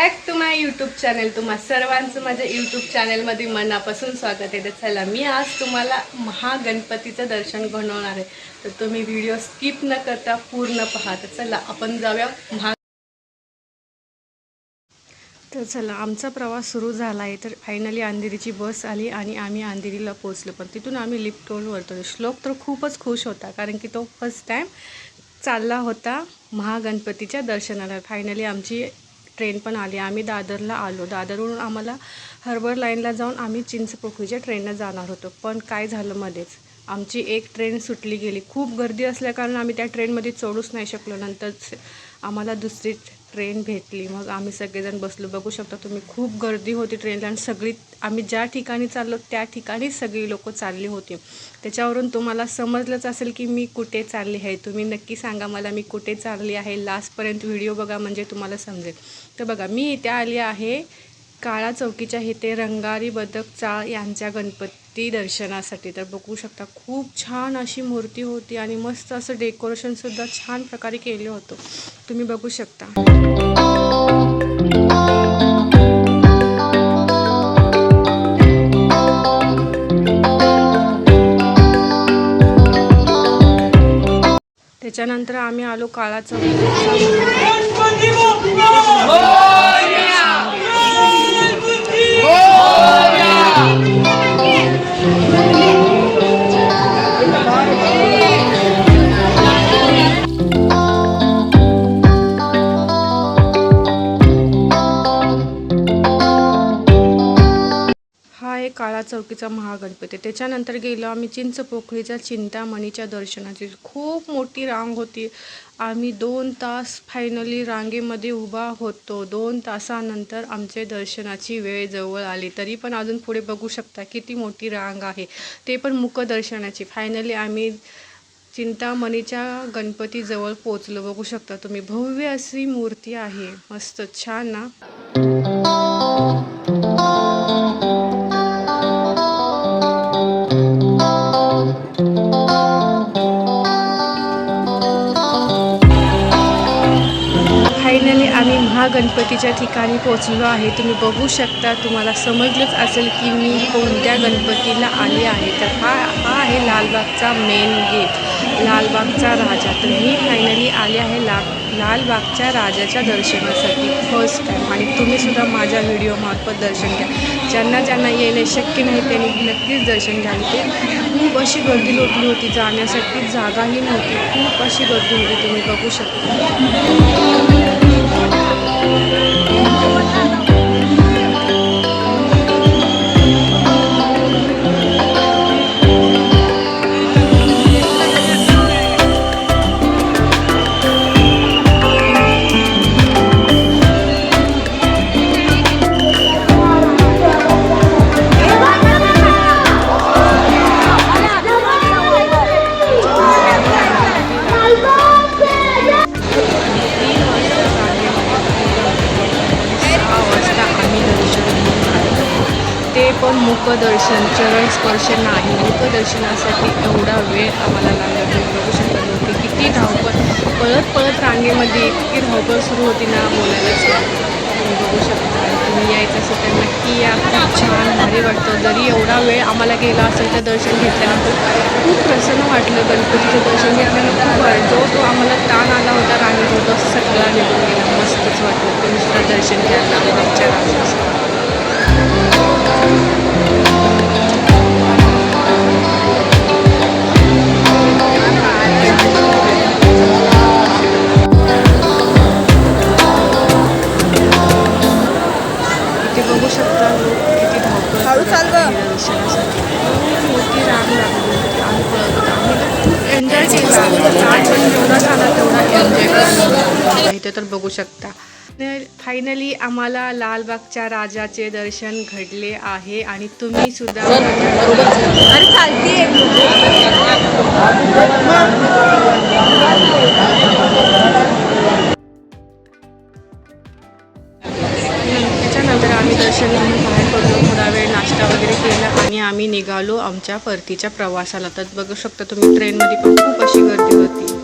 Back to my YouTube channel तुम्हा सर्वांचं माझ्या यूट्यूब चॅनलमध्ये मनापासून स्वागत आहे. तर चला मी आज तुम्हाला महागणपतीचं दर्शन घडवणार आहे. तर तुम्ही व्हिडिओ स्किप न करता पूर्ण पहा. तर चला आपण जाऊया महा तर चला आमचा प्रवास सुरू झाला आहे तर फायनली अंधेरीची बस आली आणि आम्ही अंधेरीला पोहोचलो. पण तिथून आम्ही लिफ्ट वरतो श्लोक तर खूपच खुश होता कारण की तो फर्स्ट टाईम चालला होता महागणपतीच्या दर्शनाला. फायनली आमची ट्रेन पण आली. आम्ही दादरला आलो. दादरवरून आम्हाला हर्बर लाईनला जाऊन आम्ही चिंचपोखरीच्या ट्रेननं जाणार होतो. पण काय झालं मध्येच? आमची एक ट्रेन सुटली गेली. खूप गर्दी असल्याकारण आम्ही त्या ट्रेनमध्ये चढूच नाही शकलो. नंतर आम्हाला दुसरी ट्रेन भेटली. मग आम्ही सगळेजण बसलो. बघू शकता तुम्ही खूप गर्दी होती ट्रेनला आणि सगळी आम्ही ज्या ठिकाणी चाललो त्या ठिकाणी सगळी लोक चालली होती. त्याच्यावरून तुम्हाला समजलंच असेल की मी कुठे चालली आहे. तुम्ही नक्की सांगा मला मी कुठे चालली आहे. लास्टपर्यंत व्हिडिओ बघा म्हणजे तुम्हाला समजेल. तर बघा मी इथे आली आहे काळा चौकीच्या इथे रंगारी बदक चाळ यांच्या गणपती दर्शनासाठी. तर बघू शकता खूप छान अशी मूर्ती होती आणि मस्त असं डेकोरेशनसुद्धा छान प्रकारे केलं होतं. तुम्ही बघू शकता. त्याच्यानंतर आम्ही आलो काळा चौकीच्या काळा चौकीचा महागणपती. त्याच्यानंतर गेलो आम्ही चिंचपोखळीच्या चिंतामणीच्या दर्शनाची. खूप मोठी रांग होती. आम्ही दोन तास फायनली रांगेमध्ये उभा होतो. दोन तासानंतर आमचे दर्शनाची वेळ जवळ आली. तरी पण अजून पुढे बघू शकता किती मोठी रांग आहे. ते पण मुखदर्शनाची. फायनली आम्ही चिंतामणीच्या गणपतीजवळ पोचलो बघू शकता तुम्ही. भव्य अशी मूर्ती आहे. मस्त. छान ना? फायनली आम्ही महागणपतीच्या ठिकाणी पोचलो आहे. तुम्ही बघू शकता तुम्हाला समजलंच असेल की मी कोणत्या गणपतीला आले आहे. तर हा हा आहे लालबागचा मेन गेट लालबागचा राजा. तर मी फायनली आले आहे ला लालबागच्या राजाच्या दर्शनासाठी फर्स्ट टाईम आणि तुम्हीसुद्धा माझ्या व्हिडिओमार्फत दर्शन घ्या. ज्यांना ज्यांना येणे शक्य नाही त्यांनी नक्कीच दर्शन घ्यावे ते खूप अशी गर्दी लोटली होती जाण्यासाठी. जागाही नव्हती. खूप अशी गर्दी होती. तुम्ही बघू शकता. मुखदर्शन चरण स्पर्श नाही. मुखदर्शनासाठी एवढा वेळ आम्हाला लागला. तुम्ही बघू शकत नव्हती किती धावपळ पळत पळत रांगेमध्ये इतकी धावपळ सुरू होती ना बोलायलाच. तुम्ही बघू शकता. तुम्ही यायचं असेल तर नक्की या. खूप छान भारी वाटतं. जरी एवढा वेळ आम्हाला गेला असेल तर दर्शन घेतल्यानंतर खूप प्रसन्न वाटलं गणपतीचं दर्शन घेतल्यानंतर खूप जो तो आम्हाला ताण आला होता रांगेत होता सगळा निघून गेला. मस्तच वाटलं. तुम्ही सुद्धा दर्शन घ्या. Thank you. इथे बघू शकता. लोक किती आहे दर्शनासाठी खूप मोठी रांग लागली होती. आम्ही पळत होतो आम्ही खूप एन्जॉय केला आठ पण जेवढा झाला तेवढा एन्जॉय करतो इथे तर बघू शकता. फायनली आम्हाला लालबागच्या राजाचे दर्शन घडले आहे आणि तुम्ही सुद्धा आम्ही दर्शन घेऊन बाहेर पडलो थोडा वेळ नाश्ता वगैरे केला आणि आम्ही निघालो आमच्या परतीच्या प्रवासाला. तर बघू शकता तुम्ही ट्रेनमध्ये पण खूप अशी गर्दी होती.